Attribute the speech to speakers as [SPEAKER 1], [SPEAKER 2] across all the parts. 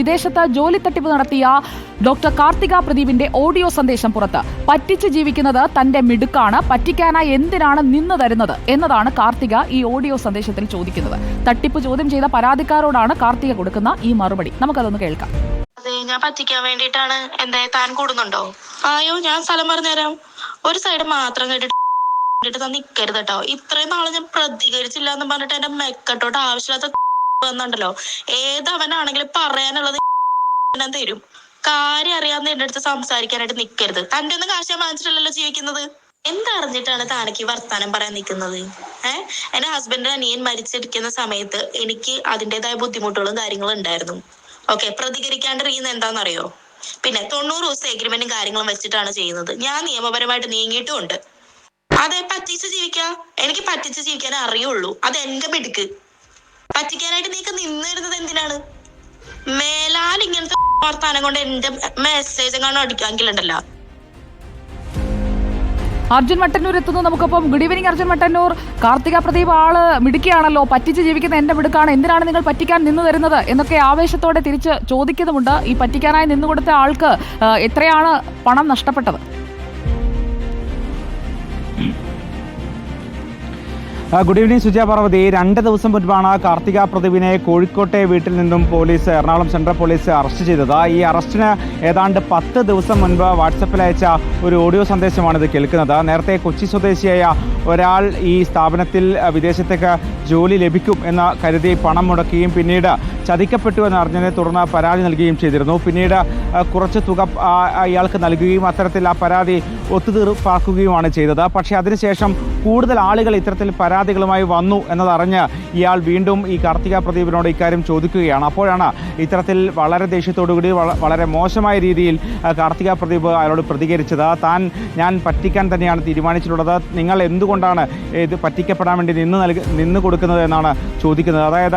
[SPEAKER 1] വിദേശത്ത് ജോലി തട്ടിപ്പ് നടത്തിയ ഡോക്ടർ കാർത്തിക പ്രദീപിന്റെ ഓഡിയോ സന്ദേശം പുറത്ത്. പറ്റിച്ച് ജീവിക്കുന്നത് തന്റെ മിടുക്കാണ്. പറ്റിക്കാനായി എന്തിനാണ് നിന്ന് തരുന്നത് എന്നതാണ് കാർത്തിക ഈ ഓഡിയോ സന്ദേശത്തിൽ ചോദിക്കുന്നത്. തട്ടിപ്പ് ചോദ്യം ചെയ്ത പരാതിക്കാരോടാണ് കാർത്തിക കൊടുക്കുന്ന ഈ മറുപടി. നമുക്കതൊന്ന് കേൾക്കാം.
[SPEAKER 2] ഞാൻ പറ്റിക്കാൻ വേണ്ടിയിട്ടാണ്. എന്താ താൻ കൂടുന്നുണ്ടോ? ആയോ ഞാൻ സ്ഥലം പറഞ്ഞുതരാം ഒരു സൈഡ് മാത്രം കേട്ടിട്ട് നിക്കരുത് കേട്ടോ. ഇത്രയും നാളെ ഞാൻ പ്രതികരിച്ചില്ല എന്ന് പറഞ്ഞിട്ട് എന്റെ മെക്കട്ടോട്ട് ആവശ്യമില്ലാത്ത വന്നുണ്ടല്ലോ ഏതവനാണെങ്കിലും പറയാനുള്ളത് തരും. കാര്യം അറിയാവുന്ന എന്റെ അടുത്ത് സംസാരിക്കാനായിട്ട് നിക്കരുത്. തന്റെ ഒന്നും കാശ് ഞാൻ വാങ്ങിച്ചിട്ടല്ലല്ലോ ജീവിക്കുന്നത്. എന്തറിഞ്ഞിട്ടാണ് താനക്ക് വർത്താനം പറയാൻ നിൽക്കുന്നത് ഏഹ് എന്റെ ഹസ്ബൻഡ് അനിയൻ മരിച്ചിരിക്കുന്ന സമയത്ത് എനിക്ക് അതിന്റെതായ ബുദ്ധിമുട്ടുകളും കാര്യങ്ങളും ഉണ്ടായിരുന്നു. ഓക്കെ പ്രതികരിക്കാണ്ടിരിക്കുന്ന എന്താണെന്നറിയോ? പിന്നെ തൊണ്ണൂറ് ദിവസം എഗ്രിമെന്റും കാര്യങ്ങളും വെച്ചിട്ടാണ് ചെയ്യുന്നത്. ഞാൻ നിയമപരമായിട്ട് നീങ്ങിയിട്ടുമുണ്ട്. അതെ പറ്റിച്ച് ജീവിക്കാം? എനിക്ക് പറ്റിച്ച് ജീവിക്കാൻ അറിയുള്ളൂ. അത് എന്റെ മിടുക്ക്. പറ്റിക്കാനായിട്ട് നീക്ക് നിന്നിരുന്നത് എന്തിനാണ്? മേലാൽ ഇങ്ങനത്തെ വർത്താനം കൊണ്ട് എന്റെ മെസ്സേജ് കാണും അടിക്കാമെങ്കിലുണ്ടല്ലോ
[SPEAKER 1] അർജുൻ മട്ടന്നൂർ എത്തുന്നു നമുക്കൊപ്പം. Good evening Arjun Mattannur. Karthika Pradeep ആൾ മിടുക്കിയാണല്ലോ. പറ്റിച്ച് ജീവിക്കുന്ന എന്റെ മിടുക്കാണ്. എന്തിനാണ് നിങ്ങൾ പറ്റിക്കാൻ നിന്നു തരുന്നത്? എന്നൊക്കെ ആവേശത്തോടെ തിരിച്ച് ചോദിക്കുന്നുമുണ്ട് ഈ പറ്റിക്കാനായി നിന്നു കൊടുത്ത ആൾക്ക് എത്രയാണ് പണം നഷ്ടപ്പെട്ടത്?
[SPEAKER 3] Good evening Sujaya Parvathy. രണ്ട് ദിവസം മുൻപാണ് കാർത്തിക പ്രദീപിനെ കോഴിക്കോട്ടെ വീട്ടിൽ നിന്നും police Ernakulam central police arrest ചെയ്തത്. ഈ അറസ്റ്റിന് ഏതാണ്ട് പത്ത് ദിവസം മുൻപ് വാട്സപ്പിൽ അയച്ച ഒരു ഓഡിയോ സന്ദേശമാണ് ഇത് കേൾക്കുന്നത്. നേരത്തെ കൊച്ചി സ്വദേശിയായ ഒരാൾ ഈ സ്ഥാപനത്തിൽ വിദേശത്തേക്ക് ജോലി ലഭിക്കും എന്ന് കരുതി പണം മുടക്കുകയും പിന്നീട് ചതിക്കപ്പെട്ടു എന്നറിഞ്ഞതിനെ തുടർന്ന് പരാതി നൽകുകയും ചെയ്തിരുന്നു. പിന്നീട് കുറച്ച് തുക ഇയാൾക്ക് നൽകുകയും അത്തരത്തിൽ ആ പരാതി ഒത്തുതീർപ്പാക്കുകയുമാണ് ചെയ്തത്. പക്ഷേ അതിനുശേഷം കൂടുതൽ ആളുകൾ ഇത്തരത്തിൽ പരാതികളുമായി വന്നു എന്നതറിഞ്ഞ് ഇയാൾ വീണ്ടും ഈ കാർത്തിക പ്രദീപിനോട് ഇക്കാര്യം ചോദിക്കുകയാണ്. അപ്പോഴാണ് ഇത്തരത്തിൽ വളരെ ദേഷ്യത്തോടുകൂടി വള- വളരെ മോശമായ രീതിയിൽ കാർത്തിക പ്രദീപ് അയാളോട് പ്രതികരിച്ചത്. താൻ ഞാൻ പറ്റിക്കാൻ തന്നെയാണ് തീരുമാനിച്ചിട്ടുള്ളത്. നിങ്ങൾ എന്തുകൊണ്ടാണ് ഇത് പറ്റിക്കപ്പെടാൻ വേണ്ടി നിന്ന് നൽകി നിന്ന് കൊടുക്കുന്നത് എന്നാണ് ചോദിക്കുന്നത്. അതായത്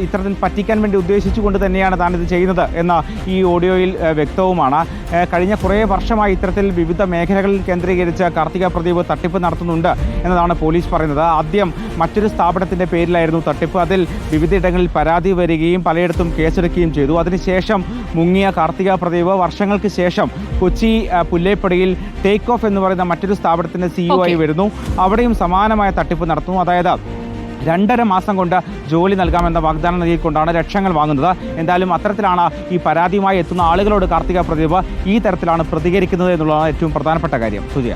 [SPEAKER 3] ഇത്തരത്തിൽ പറ്റിക്കാൻ വേണ്ടി ഉദ്ദേശിച്ചുകൊണ്ട് തന്നെയാണ് താൻ ഇത് ചെയ്യുന്നത് എന്ന ഈ ഓഡിയോയിൽ വ്യക്തവുമാണ്. കഴിഞ്ഞ കുറേ വർഷമായി ഇത്തരത്തിൽ വിവിധ മേഖലകളിൽ കേന്ദ്രീകരിച്ച് കാർത്തിക പ്രദീപ് തട്ടിപ്പ് നടത്തുന്നുണ്ട്. എന്നതാണ് പോലീസ് പറയുന്നത്. ആദ്യം മറ്റൊരു സ്ഥാപനത്തിന്റെ പേരിലായിരുന്നു തട്ടിപ്പ്. അതിൽ വിവിധയിടങ്ങളിൽ പരാതി വരികയും പലയിടത്തും കേസെടുക്കുകയും ചെയ്തു. അതിനുശേഷം മുങ്ങിയ കാർത്തിക പ്രദീപ് വർഷങ്ങൾക്ക് ശേഷം കൊച്ചി പുല്ലേപ്പടിയിൽ ടേക്ക് ഓഫ് എന്ന് പറയുന്ന മറ്റൊരു സ്ഥാപനത്തിന്റെ സിഇഒ ആയി വരുന്നു. അവിടെയും സമാനമായ തട്ടിപ്പ് നടത്തുന്നു. അതായത് രണ്ടര മാസം കൊണ്ട് ജോലി നൽകാമെന്ന വാഗ്ദാനം നൽകിക്കൊണ്ടാണ് ലക്ഷങ്ങൾ വാങ്ങുന്നത്. എന്തായാലും അത്തരത്തിലാണ് ഈ പരാതിയുമായി എത്തുന്ന ആളുകളോട് കാർത്തിക പ്രദീപ് ഈ തരത്തിലാണ് പ്രതികരിക്കുന്നത് എന്നുള്ളതാണ് ഏറ്റവും പ്രധാനപ്പെട്ട കാര്യം. സുജയ.